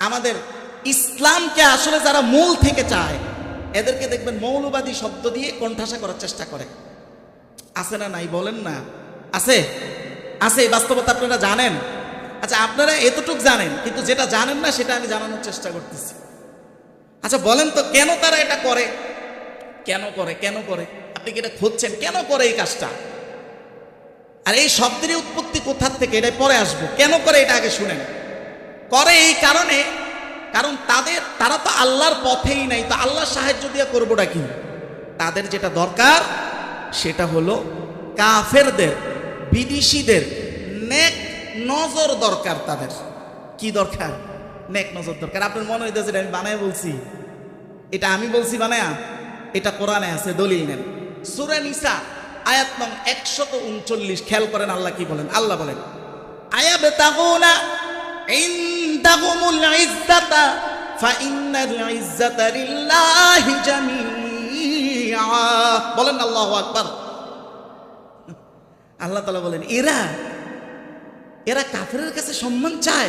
আমাদের ইসলামকে আসলে যারা মূল থেকে চায়, এদেরকে দেখবেন মৌলবাদী শব্দ দিয়ে কণ্ঠাসা করার চেষ্টা করে। আছে না নাই বলেন না? আছে? আছে, এই বাস্তবতা আপনারা জানেন? আচ্ছা আপনারা এতটুক জানেন, কিন্তু যেটা জানেন না, সেটা আমি জানানোর চেষ্টা করতেছি। আচ্ছা বলেন তো, কেন তারা এটা করে? কেন করে? কেন করে? আপনি কি এটা খুঁজছেন? কেন করে এই কাজটা? আর এই শব্দের উৎপত্তি কোথার থেকে? এটা পরে আসব। কেন করে এটা আগে শুনেন? করে এই কারণে, কারণ তাদের, তারা তো আল্লাহর পথেই নাই, তো আল্লাহর সাহায্য দিয়ে করবোটা কি? তাদের যেটা দরকার, সেটা হলো কাফেরদের, বিদেশিদের নেক নজর দরকার তাদের। কি দরকার? নেক নজর দরকার। আপনার মনে হইতেছে এটা আমি বানায় বলছি। এটা আমি বলছি বানায়া, এটা কোরআনে আছে, দলিল নেন। সুরা নিসা, আয়াত নং একশত উনচল্লিশ, খেয়াল করেন আল্লাহ কি বলেন? আল্লাহ বলেন আয়াব তাগুনা ইনদাহুমুল ইজ্জাতা, ফাইন্নাল ইজ্জাতা লিল্লাহি জামিআ। বলেন আল্লাহু আকবার। আল্লাহ তাআলা বলেন, এরা এরা কাফেরের কাছে সম্মান চায়।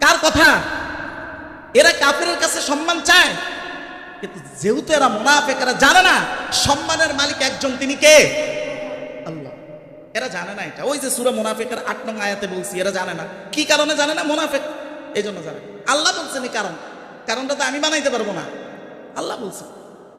কার কথা? এরা কাফেরের কাছে সম্মান চায়। কিন্তু যেহেতু এরা মোনাফেক, এরা জানে না, সম্মানের মালিক একজন তিনি কে? এরা জানে না এটা। ওই যে সুরা মোনাফেকের আট নং আয়াতে বলছি, এরা জানে না। কি কারণে জানে না? মোনাফেক। এই জন্য জানে। আল্লাহ বলছেন কারণ। কারণটা তো আমি বানাইতে পারব না। আল্লাহ বলছেন